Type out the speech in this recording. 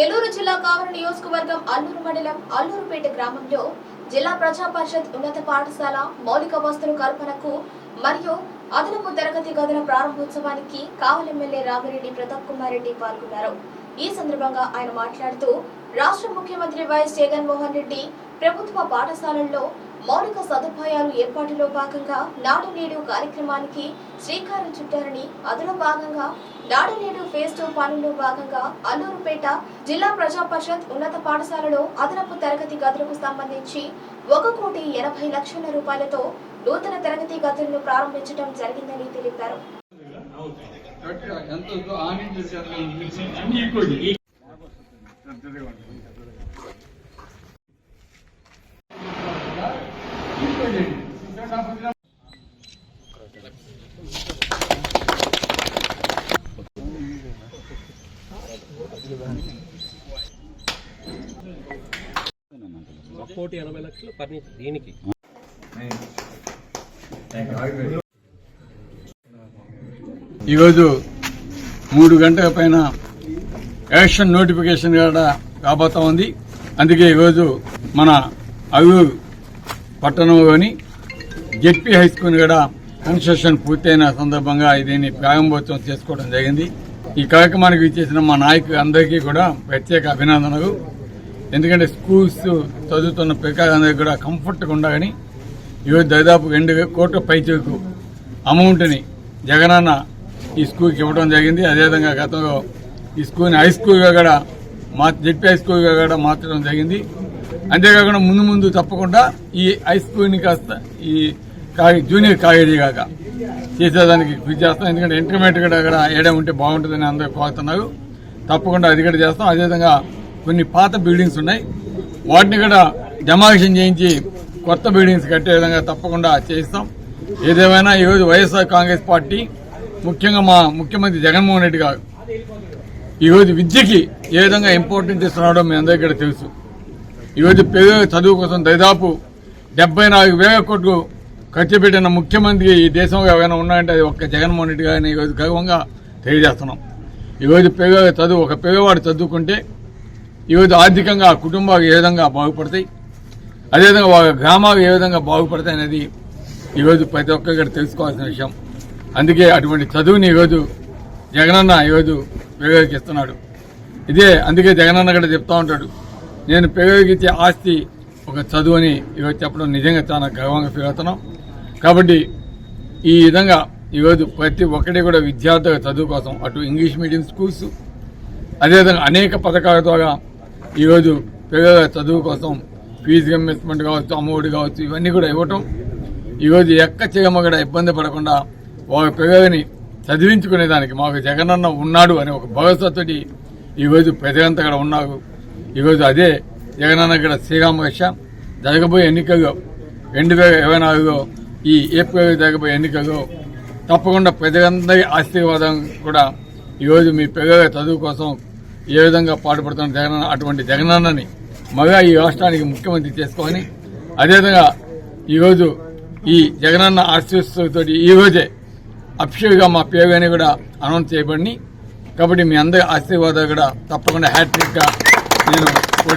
నెల్లూరు జిల్లా కావలి నియోజకవర్గం అల్లూరు మండలం అల్లూరుపేట గ్రామంలో జిల్లా ప్రజా పరిషత్ ఉన్నత పాఠశాల మౌలిక వస్తువుల కల్పనకు మరియు అదనపు తరగతి గదుల ప్రారంభోత్సవానికి కావలి ఎమ్మెల్యే రామిరెడ్డి ప్రతాప్ కుమార్ రెడ్డి పాల్గొన్నారు. ఈ సందర్భంగా ఆయన మాట్లాడుతూ రాష్ట్ర ముఖ్యమంత్రి వైఎస్ జగన్మోహన్ రెడ్డి ప్రభుత్వ పాఠశాలల్లో మౌలిక సదుపాయాలు ఏర్పాటులో భాగంగా నాడు నేడు కార్యక్రమానికి శ్రీకారం చుట్టారని అందులో భాగంగా నాడు నేడు ఫేజ్ టూ పనుల్లో భాగంగా అల్లూరుపేట జిల్లా ప్రజా పరిషత్ ఉన్నత పాఠశాలలో అదనపు తరగతి గదులకు సంబంధించి ఒక కోటి ఎనభై లక్షల రూపాయలతో నూతన తరగతి గదులను ప్రారంభించడం జరిగిందని తెలిపారు. కోటి ఎనభై లక్షలు ఫర్నిచర్ దీనికి ఈరోజు మూడు గంటల పైన ఎలక్షన్ నోటిఫికేషన్ కూడా కాబోతా ఉంది. అందుకే ఈరోజు మన అవి పట్టణంలోని జెడ్పీ హై స్కూల్ కూడా కన్స్ట్రక్షన్ పూర్తయిన సందర్భంగా దీన్ని ప్రారంభోత్సవం చేసుకోవడం జరిగింది. ఈ కార్యక్రమానికి ఇచ్చేసిన మా నాయకులు అందరికీ కూడా ప్రత్యేక అభినందనలు. ఎందుకంటే స్కూల్స్ చదువుతున్న పిల్లలందరికీ కూడా కంఫర్ట్గా ఉండాలని ఈరోజు దాదాపు రెండు కోట్ల పైచేకు అమౌంట్ని జగనన్న ఈ స్కూల్కి ఇవ్వడం జరిగింది. అదేవిధంగా గతంలో ఈ స్కూల్ని హై స్కూల్గా కూడా మా జెడ్పీ హై స్కూల్గా కూడా మార్చడం జరిగింది. అంతేకాకుండా ముందు ముందు తప్పకుండా ఈ హై కాస్త ఈ కాగి జూనియర్ కాగేజీ కాక చేసేదానికి కృషి చేస్తాం. ఎందుకంటే ఇంటర్మీడియట్ కూడా అక్కడ ఏడే ఉంటే బాగుంటుందని అందరూ కోరుతున్నారు. తప్పకుండా అది కూడా చేస్తాం. అదేవిధంగా కొన్ని పాత బిల్డింగ్స్ ఉన్నాయి. వాటిని కూడా డెమాలిషన్ చేయించి కొత్త బిల్డింగ్స్ కట్టే విధంగా తప్పకుండా చేయిస్తాం ఏదేమైనా ఈరోజు వైఎస్ఆర్ కాంగ్రెస్ పార్టీ ముఖ్యంగా మా ముఖ్యమంత్రి జగన్మోహన్ రెడ్డి గారు ఈరోజు విద్యకి ఏ విధంగా ఇంపార్టెన్స్ ఇస్తున్నాడో మీ అందరికీ తెలుసు. ఈరోజు పేద చదువు కోసం దాదాపు డెబ్బై నాలుగు వేల కోట్లు ఖర్చు పెట్టిన ముఖ్యమంత్రి ఈ దేశంలో ఏమైనా ఉన్నాయంటే అది ఒక్క జగన్మోహన్ రెడ్డి గారిని ఈరోజు గర్వంగా తెలియజేస్తున్నాం. ఈరోజు పేద చదువు ఒక పేదవాడు చదువుకుంటే ఈరోజు ఆర్థికంగా కుటుంబాలు ఏ విధంగా బాగుపడతాయి అదేవిధంగా వాళ్ళ గ్రామాలు ఏ విధంగా బాగుపడతాయి అనేది ఈరోజు ప్రతి ఒక్కరికి తెలుసుకోవాల్సిన విషయం. అందుకే అటువంటి చదువుని ఈరోజు జగనన్న ఈరోజు పేదలకు ఇస్తున్నాడు ఇదే అందుకే జగనన్న కూడా చెప్తా ఉంటాడు. నేను ప్రయోగించే ఆస్తి ఒక చదువు అని ఈరోజు చెప్పడం నిజంగా చాలా గర్వంగా ఫీల్ అవుతున్నాం. కాబట్టి ఈ విధంగా ఈరోజు ప్రతి ఒక్కటి కూడా విద్యార్థుల చదువు కోసం అటు ఇంగ్లీష్ మీడియం స్కూల్స్ అదేవిధంగా అనేక పథకాల ద్వారా ఈరోజు పిల్లల చదువు కోసం ఫీజు రియంబర్స్మెంట్ కావచ్చు అమ్మఒడి కావచ్చు ఇవన్నీ కూడా ఇవ్వటం. ఈరోజు ఎక్క చేయమ కూడా ఇబ్బంది పడకుండా వారి పిల్లలని చదివించుకునేదానికి మాకు జగనన్న ఉన్నాడు అనే ఒక భరోసాతోటి ఈరోజు ప్రజలంతా కూడా ఉన్నారు. ఈరోజు అదే జగనన్న కూడా శ్రీరామ జరగబోయే ఎన్నికల్లో రెండు వేల ఇరవై నాలుగులో ఈ ఏప్రిల్ జరగబోయే ఎన్నికల్లో తప్పకుండా ప్రజలందరి ఆశీర్వాదం కూడా ఈరోజు మీ పిల్లల చదువు కోసం ఏ విధంగా పాటుపడుతున్న జగనన్న అటువంటి జగనన్నని మగా ఈ రాష్ట్రానికి ముఖ్యమంత్రి చేసుకోవాలని అదేవిధంగా ఈరోజు ఈ జగనన్న ఆశీస్సులతో ఈరోజే అఫిషియల్గా మా పేరు అని కూడా అనౌన్స్ చేయబడి కాబట్టి మీ అందరి ఆశీర్వాదాలు కూడా తప్పకుండా హ్యాట్రిక్గా నేను